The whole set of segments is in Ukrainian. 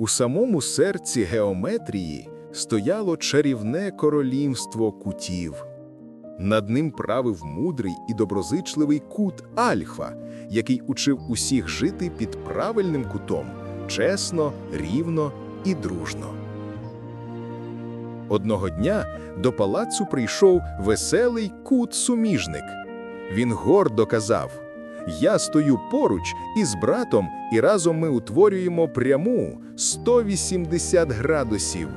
У самому серці геометрії стояло чарівне королівство кутів. Над ним правив мудрий і доброзичливий кут Альфа, який учив усіх жити під правильним кутом чесно, рівно і дружно. Одного дня до палацу прийшов веселий кут-суміжник. Він гордо казав: Я стою поруч із братом, і разом ми утворюємо пряму 180 градусів.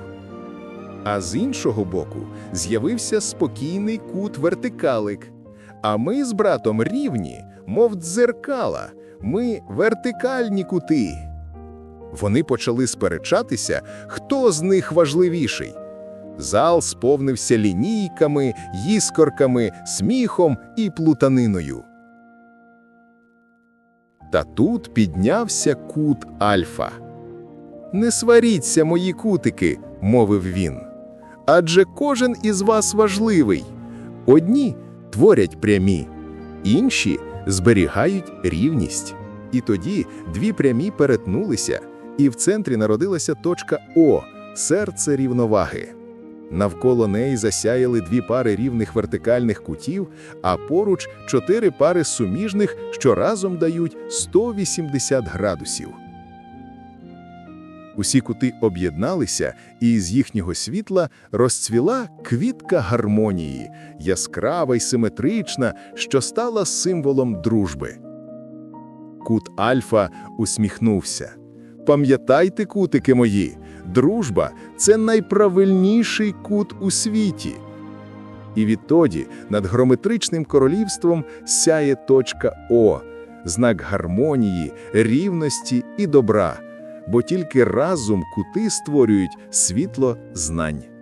А з іншого боку з'явився спокійний кут вертикалик. А ми з братом рівні, мов дзеркала, ми вертикальні кути. Вони почали сперечатися, хто з них важливіший. Зал сповнився лінійками, їскорками, сміхом і плутаниною. Та тут піднявся кут Альфа. Не сваріться, мої кутики, мовив він. Адже кожен із вас важливий. Одні творять прямі, інші зберігають рівність. І тоді дві прямі перетнулися, і в центрі народилася точка О серце рівноваги. Навколо неї засяяли дві пари рівних вертикальних кутів, а поруч чотири пари суміжних, що разом дають 180 градусів. Усі кути об'єдналися, і з їхнього світла розцвіла квітка гармонії, яскрава й симетрична, що стала символом дружби. Кут Альфа усміхнувся. Пам'ятайте, кутики мої, дружба це найправильніший кут у світі. І відтоді над грометричним королівством сяє точка О, знак гармонії, рівності і добра, бо тільки разом кути створюють світло знань.